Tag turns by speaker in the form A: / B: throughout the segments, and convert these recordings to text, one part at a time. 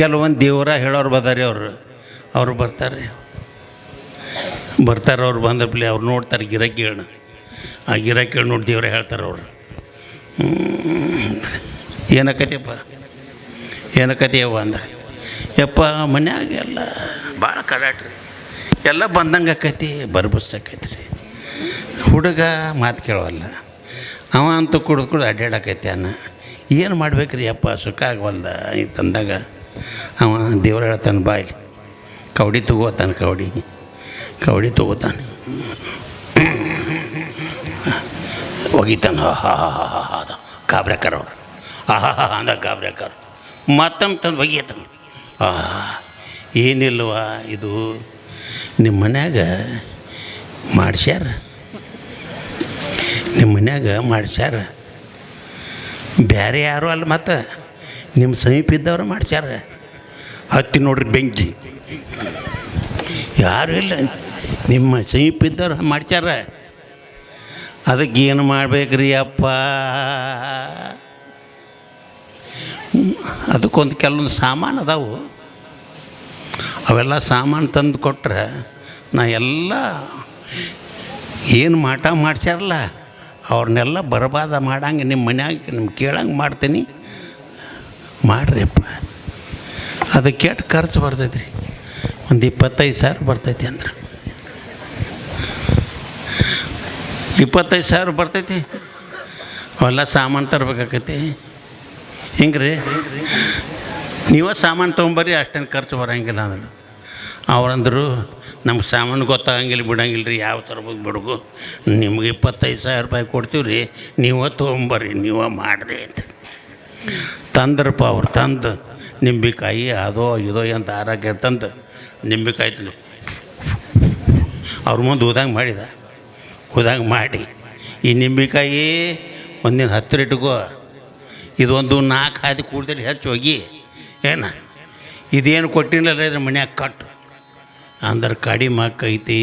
A: ಕೆಲವೊಂದು ದೇವರ ಹೇಳೋರು ಬದಾರಿ ಅವರು. ಅವರು ಬರ್ತಾರೆ ಬರ್ತಾರೆ ಅವ್ರು ಬಂದಪ್ಲೆ ಅವ್ರು ನೋಡ್ತಾರೆ ಗಿರಾಕಿ ಹೇಳ ಆ ಗಿರಾಕಿ ಹೇಳಿ ನೋಡಿ ದೇವ್ರ ಹೇಳ್ತಾರೆ ಅವರು. ಏನಕ್ಕತಿಯಪ್ಪ ಏನಕ್ಕತಿಯವ್ವ ಅಂದ. ಯಪ್ಪ, ಮನ್ಯಾಗ ಎಲ್ಲ ಭಾಳ ಕಡಾಟ್ರಿ ಎಲ್ಲ ಬಂದಂಗೆ ಆಕೈತಿ, ಬರ್ಬಸ್ ಆಕೈತಿ ರೀ ಹುಡುಗ ಮಾತು ಕೇಳೋಲ್ಲ ಅವ ಅಂತೂ ಕುಡಿದು ಕುಡ್ದು ಅಡ್ಡಾಡಕೈತಿ ಅನ್ನ. ಏನು ಮಾಡ್ಬೇಕ್ರಿ ಅಪ್ಪ ಸುಖ ಆಗವಲ್ದ ಈ ತಂದಾಗ? ಅವ ದೇವ್ರು ಹೇಳ್ತಾನೆ ಬಾಯಿಲಿ ಕವಡಿ ತಗೋತಾನೆ, ಕವಡಿ. ಕವಡಿ ತಗೋತಾನೆ. ಒಗಿತಾನೆ ಹಾ ಹಾ ಹಾ ಹಾ ಹಾ ಅವ್ರು. ಆಹಾ ಹಾ ಅಂದ ಕಾಬ್ರೆಕರ್ ಮತ್ತಮ್ಮ ತಂದು ಒಗಿಯತಾನೆ. ಆ ಏನಿಲ್ವ ಇದು ನಿಮ್ಮ ಮನ್ಯಾಗ ಮಾಡ್ಸ್ಯಾರ? ನಿಮ್ಮ ಮನ್ಯಾಗ ಮಾಡ್ಸ್ಯಾರ. ಬೇರೆ ಯಾರು ಅಲ್ಲ ಮತ್ತು, ನಿಮ್ಮ ಸಮೀಪ ಇದ್ದವ್ರು ಮಾಡ್ಸ್ಯಾರ. ಹತ್ತಿ ನೋಡ್ರಿ ಬೆಂಕಿ. ಯಾರು ಇಲ್ಲ. ನಿಮ್ಮ ಸಮೀಪ ಇದ್ದವ್ರು ಮಾಡ್ಸ್ಯಾರ. ಅದಕ್ಕೆ ಏನು ಮಾಡ್ಬೇಕ್ರಿ ಅಪ್ಪ? ಅದಕ್ಕೊಂದು ಕೆಲವೊಂದು ಸಾಮಾನು ಅದಾವು. ಅವೆಲ್ಲ ಸಾಮಾನು ತಂದು ಕೊಟ್ರೆ ನಾ ಎಲ್ಲ ಏನು ಮಾಟ ಮಾಡ್ಸ್ಯಾರಲ್ಲ, ಅವ್ರನ್ನೆಲ್ಲ ಬರಬಾದ ಮಾಡಂಗೆ ನಿಮ್ಮ ಮನ್ಯಾಗ, ನಿಮ್ಮ ಕೇಳಂಗೆ ಮಾಡ್ತೀನಿ. ಮಾಡ್ರಿ ಅಪ್ಪ. ಅದಕ್ಕೆ ಎಷ್ಟು ಖರ್ಚು ಬರ್ತೈತಿ ರೀ ಒಂದು ಇಪ್ಪತ್ತೈದು ಸಾವಿರ ಬರ್ತೈತಿ ಅಂದ್ರೆ. ಇಪ್ಪತ್ತೈದು ಸಾವಿರ ಬರ್ತೈತಿ. ಅವೆಲ್ಲ ಸಾಮಾನು ತರ್ಬೇಕಾಕೈತಿ ಹಿಂಗೆ ರೀ ನೀವೇ ಸಾಮಾನು ತೊಗೊಂಬರ್ರಿ ಅಷ್ಟೇನು ಖರ್ಚು ಬರೋಂಗಿಲ್ಲ ಅಂದ್ರೆ. ಅವ್ರಂದ್ರು, ನಮ್ಗೆ ಸಾಮಾನು ಗೊತ್ತಾಗಂಗಿಲ್ಲ ಬಿಡಂಗಿಲ್ಲ ರೀ ಯಾವ ತರಬೇಕು ಬಿಡುಗು. ನಿಮ್ಗೆ ಇಪ್ಪತ್ತೈದು ಸಾವಿರ ರೂಪಾಯಿ ಕೊಡ್ತೀವಿ ರೀ ನೀವೇ ತೊಗೊಂಬರ್ರಿ ನೀವೇ ಮಾಡಿರಿ ಅಂತ ತಂದ್ರಪ್ಪ ಅವ್ರು ತಂದು ನಿಂಬೆಕಾಯಿ ಅದೋ ಇದೋ ಅಂತ ಆರೋಗ್ಯ ಇರ್ತಂತ ನಿಂಬೆಕಾಯಿ ತಿಳಿ ಅವ್ರ ಮುಂದೆ ಊದಂಗೆ ಮಾಡಿದ. ಊದಂಗೆ ಮಾಡಿ. ಈ ನಿಂಬೆಕಾಯಿ ಒಂದಿನ ಹತ್ತು ಇಟ್ಕೋ. ಇದೊಂದು ನಾಲ್ಕು ಹಾದಿ ಕೂಡ್ದಲ್ಲಿ ಹೆಚ್ಚು ಹೋಗಿ. ಏನ? ಇದೇನು ಕೊಟ್ಟಿಲ್ಲ ಇದ್ರ ಮನ್ಯಾಗ ಕಟ್ಟು. ಅಂದ್ರೆ ಕಡಿಮೆ ಆಕೈತಿ.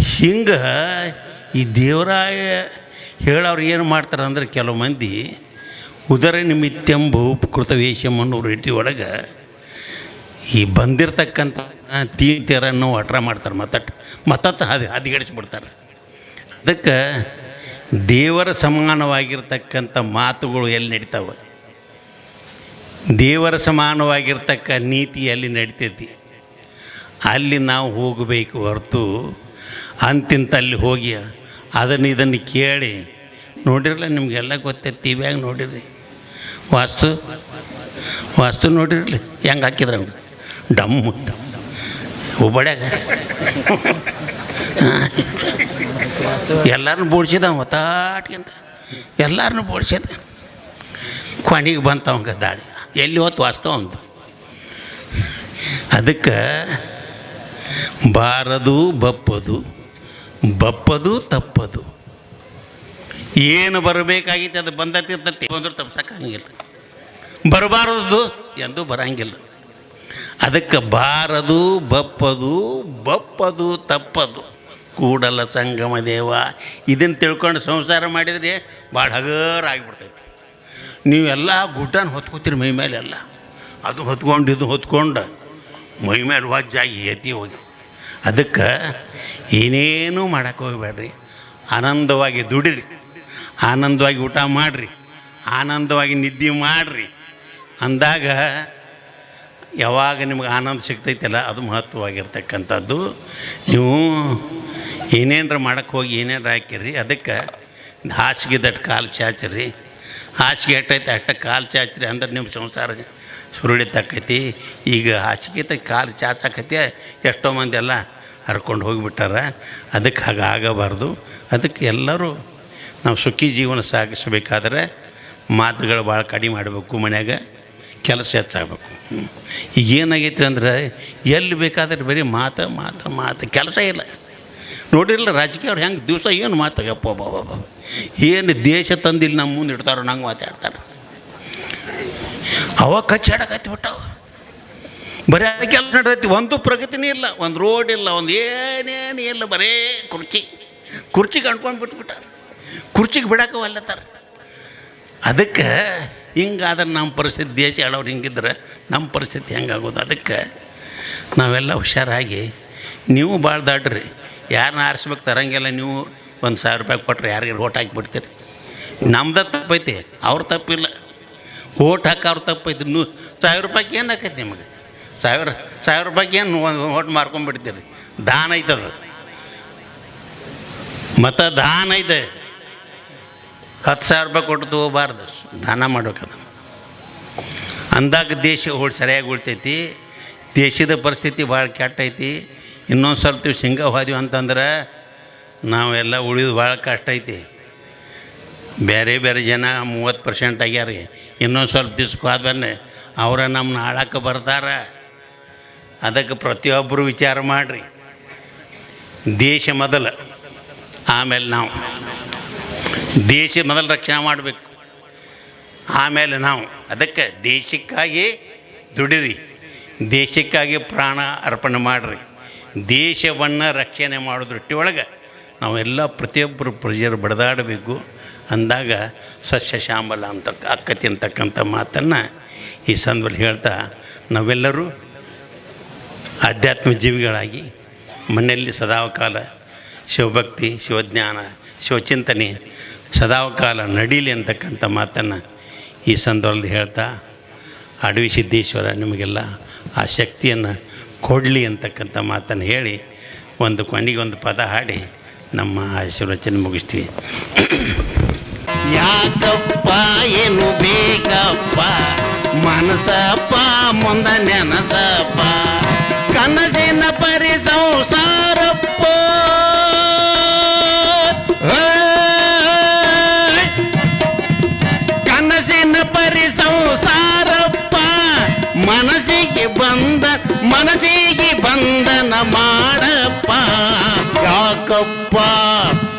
A: ಹಿಂಗೆ ಈ ದೇವರಾಯ ಹೇಳೋರು ಏನು ಮಾಡ್ತಾರೆ ಅಂದ್ರೆ ಕೆಲವು ಮಂದಿ ಉದರ ನಿಮಿತ್ತೆಂಬು ಉಪಕೃತವೇಶಂ ಅನ್ನೋ ರೀತಿ ಒಳಗೆ ಈ ಬಂದಿರತಕ್ಕಂಥ ತೀರ್ಥರನ್ನು ಹಠ ಮಾಡ್ತಾರೆ ಮತ್ತಟ್ಟು ಮತ್ತ ಹದಿ, ಹದಿಗಡಿಸ್ಬಿಡ್ತಾರೆ. ಅದಕ್ಕೆ ದೇವರ ಸಮಾನವಾಗಿರ್ತಕ್ಕಂಥ ಮಾತುಗಳು ಎಲ್ಲಿ ನಡೀತಾವೆ? ದೇವರ ಸಮಾನವಾಗಿರ್ತಕ್ಕ ನೀತಿ ಅಲ್ಲಿ ನಡಿತೈತಿ? ಅಲ್ಲಿ ನಾವು ಹೋಗಬೇಕು ಹೊರತು ಅಂತಿಂತಲ್ಲಿ ಹೋಗಿ ಅದನ್ನು ಇದನ್ನು ಕೇಳಿ, ನೋಡಿರಲ್ಲ ನಿಮಗೆಲ್ಲ ಗೊತ್ತೈತಿ, ಟಿ ವಿಯಾಗ ನೋಡಿರಿ. ವಾಸ್ತು ವಾಸ್ತು ನೋಡಿರಲಿ, ಹೆಂಗೆ ಹಾಕಿದ್ರು ಡಮ್ಮು. ಹುಬ್ಬಳ್ಯಾಗ ಎಲ್ಲರನ್ನೂ ಬೋಡ್ಸಿದ ಒತ್ತಾಟ್ಗಿಂತ ಎಲ್ಲರನ್ನೂ ಬೋಡ್ಸಿದ ಕೊನೆಗೆ ಬಂತ ದಾಳಿ. ಎಲ್ಲಿ ಹೊತ್ತು ವಾಸ್ತು ಅಂತ ಅದಕ್ಕೆ ಬಾರದು ಬಪ್ಪದು ಬಪ್ಪದು ತಪ್ಪದು. ಏನು ಬರಬೇಕಾಗಿತ್ತು ಅದು ಬಂದತಿರ್ತತಿ ಬಂದರೂ ತಪ್ಸಕ್ಕಾಗಿಲ್ಲ ಬರಬಾರದು ಎಂದೂ ಬರಂಗಿಲ್ಲ. ಅದಕ್ಕೆ ಬಾರದು, ಬಪ್ಪದು ಬಪ್ಪದು, ತಪ್ಪದು. ಕೂಡಲ ಸಂಗಮ ದೇವ ಇದನ್ನು ತಿಳ್ಕೊಂಡು ಸಂಸಾರ ಮಾಡಿದರೆ ಭಾಳ ಹಗರ ಆಗಿಬಿಡ್ತೈತಿ. ನೀವೆಲ್ಲ ಗುಡ್ಡನ ಹೊತ್ಕೋತೀರಿ ಮೈ ಮೇಲೆ ಎಲ್ಲ ಅದು ಹೊತ್ಕೊಂಡು, ಇದು ಹೊತ್ಕೊಂಡು ಮೈ ಮೇಲೆ ವಜ್ಜಾಗಿ ಎತ್ತಿ ಹೋಗಿ. ಅದಕ್ಕೆ ಏನೇನೂ ಮಾಡೋಕ್ಕೆ ಹೋಗಬೇಡ್ರಿ. ಆನಂದವಾಗಿ ದುಡಿರಿ. ಆನಂದವಾಗಿ ಊಟ ಮಾಡಿರಿ, ಆನಂದವಾಗಿ ನಿದ್ದೆ ಮಾಡಿರಿ. ಅಂದಾಗ ಯಾವಾಗ ನಿಮ್ಗೆ ಆನಂದ ಸಿಗ್ತೈತಲ್ಲ, ಅದು ಮಹತ್ವವಾಗಿರ್ತಕ್ಕಂಥದ್ದು. ನೀವು ಏನೇನ್ರ ಮಾಡಕ್ಕೆ ಹೋಗಿ ಏನೇನು ಹಾಕಿರಿ, ಅದಕ್ಕೆ ಹಾಸಿಗೆ ದಟ್ಟು ಕಾಲು ಚಾಚ್ರಿ. ಹಾಸಿಗೆ ಎಟ್ಟೈತೆ, ಅಟ್ಟ ಕಾಲು ಚಾಚ್ರಿ, ಅಂದ್ರೆ ನಿಮ್ಮ ಸಂಸಾರ ಸುರುಳಿತಕ್ಕೈತಿ. ಈಗ ಹಾಸಿಗೆ ಕಾಲು ಚಾಚಕೈತಿ ಎಷ್ಟೋ ಮಂದಿ ಎಲ್ಲ ಹರ್ಕೊಂಡು ಹೋಗಿಬಿಟ್ಟಾರ. ಅದಕ್ಕೆ ಹಾಗೆ ಆಗಬಾರ್ದು ಅದಕ್ಕೆ ಎಲ್ಲರೂ ನಾವು ಸುಖಿ ಜೀವನ ಸಾಗಿಸಬೇಕಾದ್ರೆ ಮಾತುಗಳು ಭಾಳ ಕಡಿಮೆ ಮಾಡಬೇಕು ಮನ್ಯಾಗ, ಕೆಲಸ ಹೆಚ್ಚಾಗಬೇಕು. ಈಗ ಏನಾಗೈತೆ ಅಂದ್ರೆ, ಎಲ್ಲಿ ಬೇಕಾದ್ರೆ ಬರೀ ಮಾತು ಮಾತು ಮಾತು, ಕೆಲಸ ಇಲ್ಲ. ನೋಡಿರಲ್ಲ ರಾಜಕೀಯವ್ರು ಹೆಂಗೆ ದಿವಸ ಏನು ಮಾತಾಗಪ್ಪ ಬಾಬಾ ಏನು ದೇಶ ತಂದಿಲ್ಲ, ನಮ್ಮ ಮುಂದೆ ಇಡ್ತಾರೆ, ನಂಗೆ ಮಾತಾಡ್ತಾರೆ. ಅವ ಕಚ್ಚಾಡಕತ್ತಿ ಬಿಟ್ಟವ. ಬರೀ ಕೆಲಸ ನಡೆದೈತಿ, ಒಂದು ಪ್ರಗತಿನೇ ಇಲ್ಲ, ಒಂದು ರೋಡ್ ಇಲ್ಲ, ಒಂದು ಏನೇನು ಇಲ್ಲ, ಬರೇ ಕುರ್ಚಿ. ಕುರ್ಚಿ ಕಂಡ್ಕೊಂಡು ಬಿಟ್ಬಿಟ್ಟಾರ. ಕುರ್ಚಿಗೆ ಬಿಡಕ್ಕೆ ಒಲ್ಲತ್ತಾರ. ಅದಕ್ಕೆ ಹಿಂಗಾದ್ರೆ ನಮ್ಮ ಪರಿಸ್ಥಿತಿ ದೇಶ ಹೇಳೋರು ಹಿಂಗಿದ್ರೆ ನಮ್ಮ ಪರಿಸ್ಥಿತಿ ಹೆಂಗಾಗೋದು? ಅದಕ್ಕೆ ನಾವೆಲ್ಲ ಹುಷಾರಾಗಿ, ನೀವು ಭಾಳ ದಾಟ್ರಿ ಯಾರನ್ನ ಆರಿಸ್ಬೇಕು ತರಂಗಿಲ್ಲ, ನೀವು ಒಂದು ಸಾವಿರ ರೂಪಾಯಿ ಕೊಟ್ಟರೆ ಯಾರಿಗೂ ಓಟ್ ಹಾಕಿಬಿಡ್ತೀರಿ ನಮ್ದು ತಪ್ಪೈತಿ, ಅವ್ರ ತಪ್ಪಿಲ್ಲ. ಓಟ್ ಹಾಕಿ ಅವ್ರ ತಪ್ಪೈತಿ, ನೂ ಸಾವಿರ ರೂಪಾಯಿಗೆ ಏನು ಹಾಕೈತಿ ನಿಮಗೆ? ಸಾವಿರ ಸಾವಿರ ರೂಪಾಯಿಗೆ ಏನು ಒಂದು ಓಟ್ ಮಾರ್ಕೊಂಡ್ಬಿಡ್ತೀರಿ ದಾನ ಐತದ? ಮತ್ತು ದಾನ ಐತೆ ಹತ್ತು ಸಾವಿರ ರೂಪಾಯಿ ಕೊಟ್ಟು ತಗೋಬಾರ್ದು. ದಾನ ಮಾಡ್ಬೇಕದ ಅಂದಾಗ ದೇಶ ಓಡ್ ಸರಿಯಾಗಿ ಉಳ್ತೈತಿ. ದೇಶದ ಪರಿಸ್ಥಿತಿ ಭಾಳ ಕೆಟ್ಟೈತಿ. ಇನ್ನೊಂದು ಸ್ವಲ್ಪ ದಿವ್ಸ ಹಿಂಗೆ ಹೋದ್ವಿ ಅಂತಂದ್ರೆ ನಾವೆಲ್ಲ ಉಳಿದು ಭಾಳ ಕಷ್ಟ ಐತಿ. ಬೇರೆ ಬೇರೆ ಜನ ಮೂವತ್ತು ಪರ್ಸೆಂಟ್ ಆಗ್ಯಾರ. ಇನ್ನೊಂದು ಸ್ವಲ್ಪ ದಿವ್ಸಕ್ಕೆ ಹೋದ್ಮೇಲೆ ಅವರ ನಮ್ಮನ್ನ ಆಳಕ್ಕೆ ಬರ್ತಾರೆ. ಅದಕ್ಕೆ ಪ್ರತಿಯೊಬ್ಬರು ವಿಚಾರ ಮಾಡಿರಿ. ದೇಶ ಮೊದಲು, ಆಮೇಲೆ ನಾವು. ದೇಶ ಮೊದಲು ರಕ್ಷಣೆ ಮಾಡಬೇಕು. ಆಮೇಲೆ ನಾವು ಅದಕ್ಕೆ ದೇಶಕ್ಕಾಗಿ ದುಡಿರಿ, ದೇಶಕ್ಕಾಗಿ ಪ್ರಾಣ ಅರ್ಪಣೆ ಮಾಡಿರಿ. ದೇಶವನ್ನು ರಕ್ಷಣೆ ಮಾಡೋ ದೃಷ್ಟಿಯೊಳಗೆ ನಾವೆಲ್ಲ ಪ್ರತಿಯೊಬ್ಬರು ಪ್ರಜೆರು ಬಡದಾಡಬೇಕು. ಅಂದಾಗ ಸಸ್ಯ ಶ್ಯಾಮಲ ಅಂತ ಅಕ್ಕತಿ ಅಂತಕ್ಕಂಥ ಮಾತನ್ನು ಈ ಸಂದರ್ಭದಲ್ಲಿ ಹೇಳ್ತಾ ನಾವೆಲ್ಲರೂ ಆಧ್ಯಾತ್ಮ ಜೀವಿಗಳಾಗಿ ಮನೆಯಲ್ಲಿ ಸದಾಕಾಲ ಶಿವಭಕ್ತಿ, ಶಿವಜ್ಞಾನ, ಶಿವಚಿಂತನೆ ಸದಾಕಾಲ ನಡೀಲಿ ಅಂತಕ್ಕಂಥ ಮಾತನ್ನು ಈ ಸಂದರ್ಭದಲ್ಲಿ ಹೇಳ್ತಾ, ಅಡವಿ ಸಿದ್ದೇಶ್ವರ ನಿಮಗೆಲ್ಲ ಆ ಶಕ್ತಿಯನ್ನು ಕೊಡಲಿ ಅಂತಕ್ಕಂಥ ಮಾತನ್ನು ಹೇಳಿ, ಒಂದು ಕೊನೆಗೆ ಒಂದು ಪದ ಹಾಡಿ ನಮ್ಮ ಆಶೀರ್ವಚನೆ ಮುಗಿಸ್ತೀವಿ. ಯಾಕಪ್ಪ, ಏನು ಬೇಕಪ್ಪ? ಮನಸಪ್ಪ, ಮುಂದ ನೆನಸಪ್ಪ. ಕನಸಿನ ಪರಿ ಸಂಸಾರಪ್ಪ ಕನಸಿನ ಪರಿ ಸಂಸಾರಪ್ಪ ಮನಸ್ಸಿಗೆ ಬಂದ ಮನಸ್ಸಿಗೆ ಬಂಧನ ಮಾಡಪ್ಪ ಯಾಕಪ್ಪ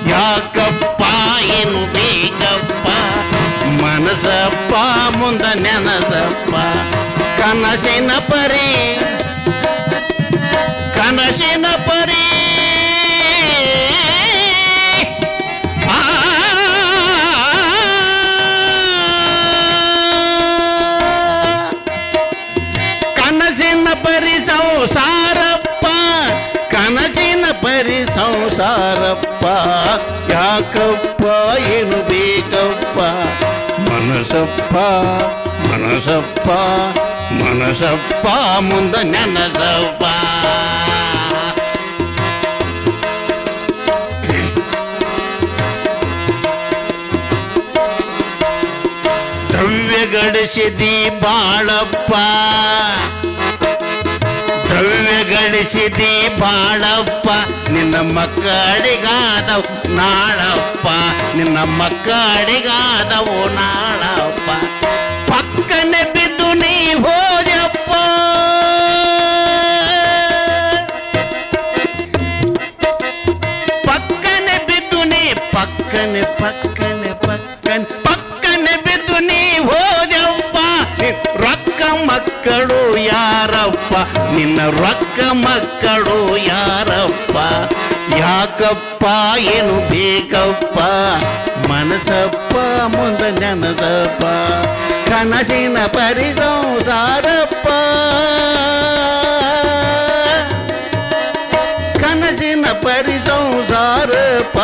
A: ಯಾಕಪ್ಪ ಏನು ಬೇಕಪ್ಪ ಮನಸಪ್ಪ ಮುಂದ ನೆನಸಪ್ಪ ಕನಸಿನ ಪರಿ ಕನಸಿನ ಪರಿ ಪರಿ ಸಂಸಾರಪ್ಪ ಯಾಕಪ್ಪ ಏನು ಬೇಕಪ್ಪ? ಮನಸಪ್ಪ ಮನಸಪ್ಪ ಮನಸಪ್ಪ ಮುಂದ ನೆನಸಪ್ಪ. ದ್ರವ್ಯ ಗಳಿಸಿದಿ ಬಾಳಪ್ಪ. ದ್ರವ್ಯ ಬಾಳಪ್ಪ, ನಿನ್ನ ಮಕ್ಕಳಿಗಾದವು ನಾಳಪ್ಪ, ನಿನ್ನ ಮಕ್ಕಳಿಗಾದವು ನಾಳಪ್ಪ. ಪಕ್ಕನೆ ಬಿದ್ದು ನೀ ಹೋದಪ್ಪ ಪಕ್ಕನೆ ಬಿದ್ದು ನೀ, ಪಕ್ಕನೆ ಪಕ್ಕನೆ ಯಾಕಪ್ಪ ಏನು ಬೇಕಪ್ಪ? ಮನಸಪ್ಪ, ಮುಂದ ನೆನದಪ್ಪ. ಕನಸಿನ ಪರಿ ಸಂಸಾರಪ್ಪ ಕನಸಿನ ಪರಿ ಸಂಸಾರಪ್ಪ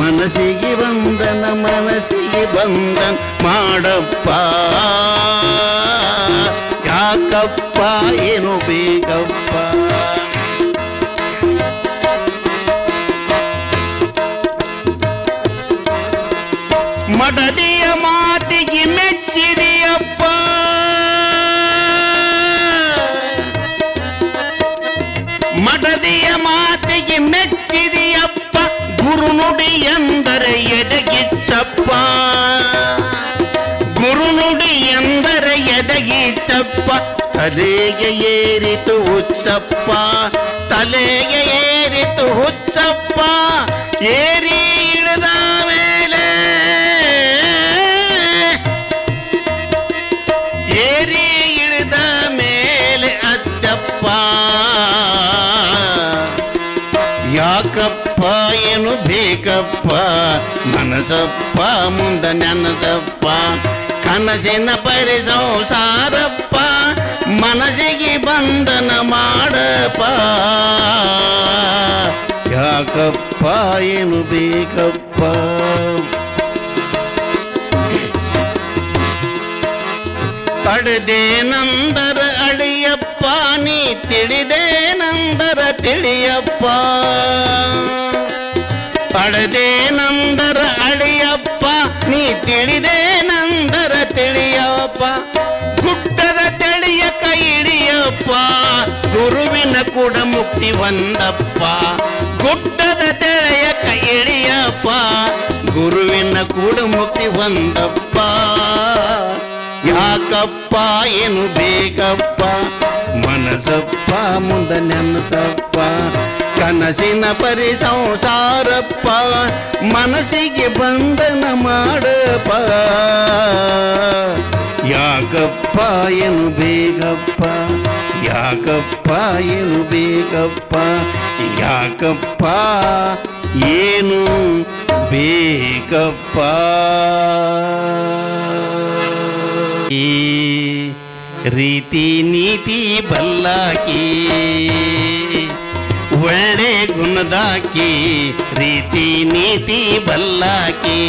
A: ಮನಸ್ಸಿಗೆ ಬಂದನ ಮನಸ್ಸಿಗೆ ಬಂದನ್ ಮಾಡಪ್ಪ. ಯಾಕಪ್ಪ, ಏನು ಬೇಕಪ್ಪ ಗುರುನುಡಿ ಎಂದರೆ ಚಪ್ಪ. ತಲೆಗೆ ಏರಿತು ಹುಚ್ಚಪ್ಪ. ತಲೆಗೆ ಏರಿತು ಹುಚ್ಚಪ್ಪ. ಏರಿ ಇಳಿದ ಮೇಲೆ ಏರಿ ಇಳಿದ ಮೇಲೆ ಅಜ್ಜಪ್ಪ. ಯಾಕಪ್ಪ ಏನು ಬೇಕಪ್ಪ? ಮನಸಪ್ಪ ಮುಂದ ನೆನಸಪ್ಪ. ಕನಸಿನ ಪರಿ ಸಂಸಾರಪ್ಪ ಮನಸ್ಸಿಗೆ ಬಂಧನ ಮಾಡಪ್ಪ ಯಾಕಪ್ಪ ಏನು ಬೇಕಪ್ಪ ಪಡೆದೇನಂದರ ಅಡಿಯಪ್ಪ ನೀ ತಿಳಿದೇನಂದರ ತಿಳಿಯಪ್ಪ ಪಡೆದೇನಂದರ ಅಡಿಯಪ್ಪ ನೀ ತಿಳಿದೇನಂದರ ಕೂಡ ಮುಕ್ತಿ ಒಂದಪ್ಪ ಗುಡ್ಡದ ತೆಳೆಯ ಕೈ ಹಿಡಿಯಪ್ಪ ಗುರುವಿನ ಕೂಡ ಮುಕ್ತಿ ಒಂದಪ್ಪ ಯಾಕಪ್ಪ ಏನು ಬೇಕಪ್ಪ ಮನಸಪ್ಪ ಮುಂದ ನೆನಸಪ್ಪ ಕನಸಿನ ಪರಿ ಸಂಸಾರಪ್ಪ ಮನಸ್ಸಿಗೆ ಬಂಧನ ಮಾಡಪ್ಪ ಯಾಕಪ್ಪ ಏನು ಬೇಕಪ್ಪ ಯಾಕಪ್ಪ, ಏನು ಬೇಕಪ್ಪ? ಯಾಕಪ್ಪ, ಏನು ಬೇಕಪ್ಪ? ಈ ರೀತಿ ನೀತಿ ಬಲ್ಲಾಕಿ, ಒಳ್ಳೆ ಗುಣದಾಕಿ, ರೀತಿ ನೀತಿ ಬಲ್ಲಾಕಿ.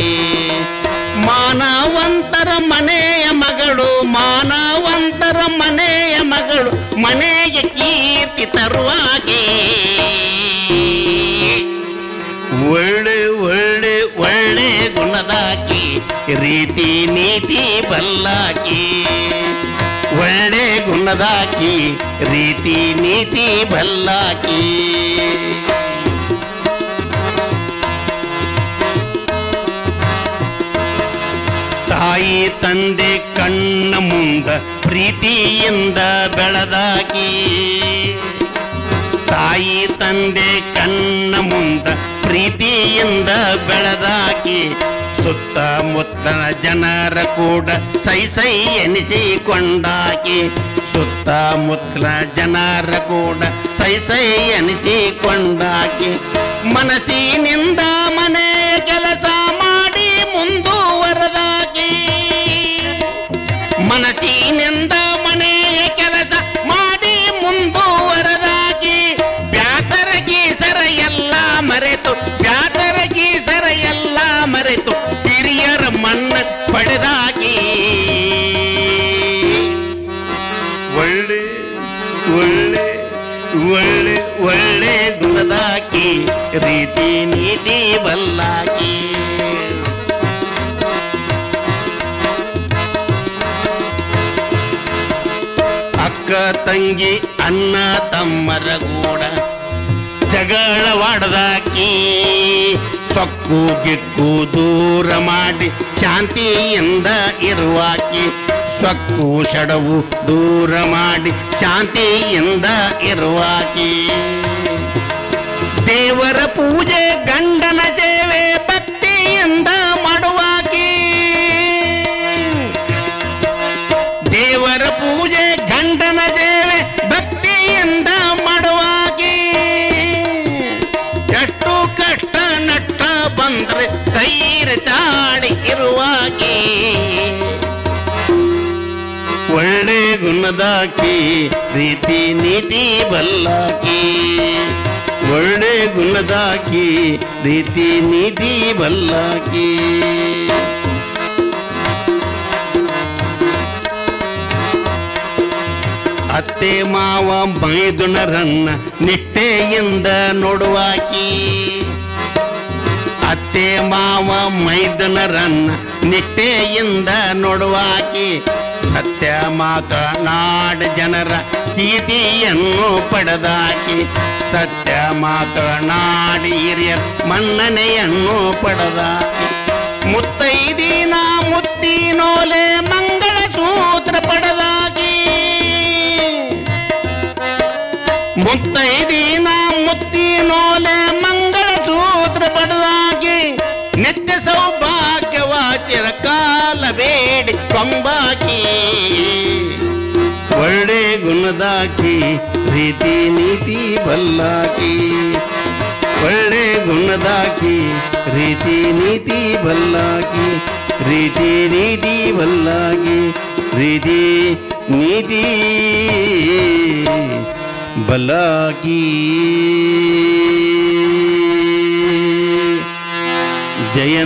A: ಮಾನವಂತರ ಮನೆಯ ಮಗಳು, ಮಾನವಂತರ ಮನೆಯ ಮಗಳು ಮನೆಯ ಕೀರ್ತಿ ತರುವಾಗೆ ಒಳ್ಳೆ ಒಳ್ಳೆ ಒಳ್ಳೆ ಗುಣದಾಕಿ, ರೀತಿ, ನೀತಿ ಬಲ್ಲಾಕಿ. ಒಳ್ಳೆ ಗುಣದಾಕಿ, ರೀತಿ, ನೀತಿ ಬಲ್ಲಾಕಿ. ತಾಯಿ ತಂದೆ ಕಣ್ಣ ಮುಂದ ಪ್ರೀತಿಯಿಂದ ಬೆಳೆದಾಕಿ. ತಾಯಿ ತಂದೆ ಕಣ್ಣ ಮುಂದ ಪ್ರೀತಿಯಿಂದ ಬೆಳೆದಾಕಿ. ಸುತ್ತಮುತ್ತಲ ಜನರ ಕೂಡ ಸೈ ಸೈ ಎನಿಸಿಕೊಂಡಾಕಿ. ಸುತ್ತಮುತ್ತಲ ಜನರ ಕೂಡ ಸೈ ಸೈ ಎನಿಸಿಕೊಂಡಾಕಿ. ಮನಸ್ಸಿನಿಂದ ಮನೆಯ ಕೆಲಸ ಮನಸ್ಸಿನಿಂದ ಮನೆಯ ಕೆಲಸ ಮಾಡಿ ಮುಂದುವರದಾಗಿ ಬ್ಯಾಸರ ಗೀಸರ ಎಲ್ಲ ಮರೆತು, ಬ್ಯಾಸರ ಗೀಸರ ಎಲ್ಲ ಮರೆತು ಹಿರಿಯರ ಮಣ್ಣ ಪಡೆದಾಗಿ. ಒಳ್ಳೆ ಒಳ್ಳೆ ಒಳ್ಳೆ ಒಳ್ಳೆ ಗುಣದಾಗಿ ರೀತಿ ನೀತಿ ಬಲ್ಲಾಕಿ ಅಕ್ಕ ತಂಗಿ ಅಣ್ಣ ತಮ್ಮರ ಗೂಡ ಜಗಳವಾಡದಾಕಿ ಸೊಕ್ಕು ಗಿಕ್ಕು ದೂರ ಮಾಡಿ ಶಾಂತಿಯಿಂದ ಇರುವಾಕಿ ಸೊಕ್ಕು ಶಡವು ದೂರ ಮಾಡಿ ಶಾಂತಿಯಿಂದ ಇರುವಾಕಿ. ದೇವರ ಪೂಜೆ ಗುಣದಾಕಿ ರೀತಿ ನೀತಿ ಬಲ್ಲಾಕಿ. ಒಳ್ಳೆ ಗುಣದಾಕಿ, ರೀತಿ ನೀತಿ ಬಲ್ಲಾಕಿ. ಅತ್ತೆ ಮಾವ ಮೈದುನರನ್ನ ನಿಷ್ಠೆಯಿಂದ ನೋಡುವಾಕಿ. ಅತ್ತೆ ಮಾವ ಮೈದನರನ್ನ ನಿಷ್ಠೆಯಿಂದ ನೋಡುವಾಕಿ. ಸತ್ಯ ಮಾತನಾಡ ಜನರ ಕೀರ್ತಿಯನ್ನು ಪಡೆದಾಕಿ ಸತ್ಯ ಮಾತನಾಡಿ ಹಿರಿಯ ಮನ್ನಣೆಯನ್ನು ಪಡೆದಾಕಿ. ಮುತ್ತೈದಿನ गुणदाकी रीति नीति भल्ला की। बड़े गुणदाकी रीति नीति भल्ला की। रीति नीति भल्ला की रीति नीति भला की। जय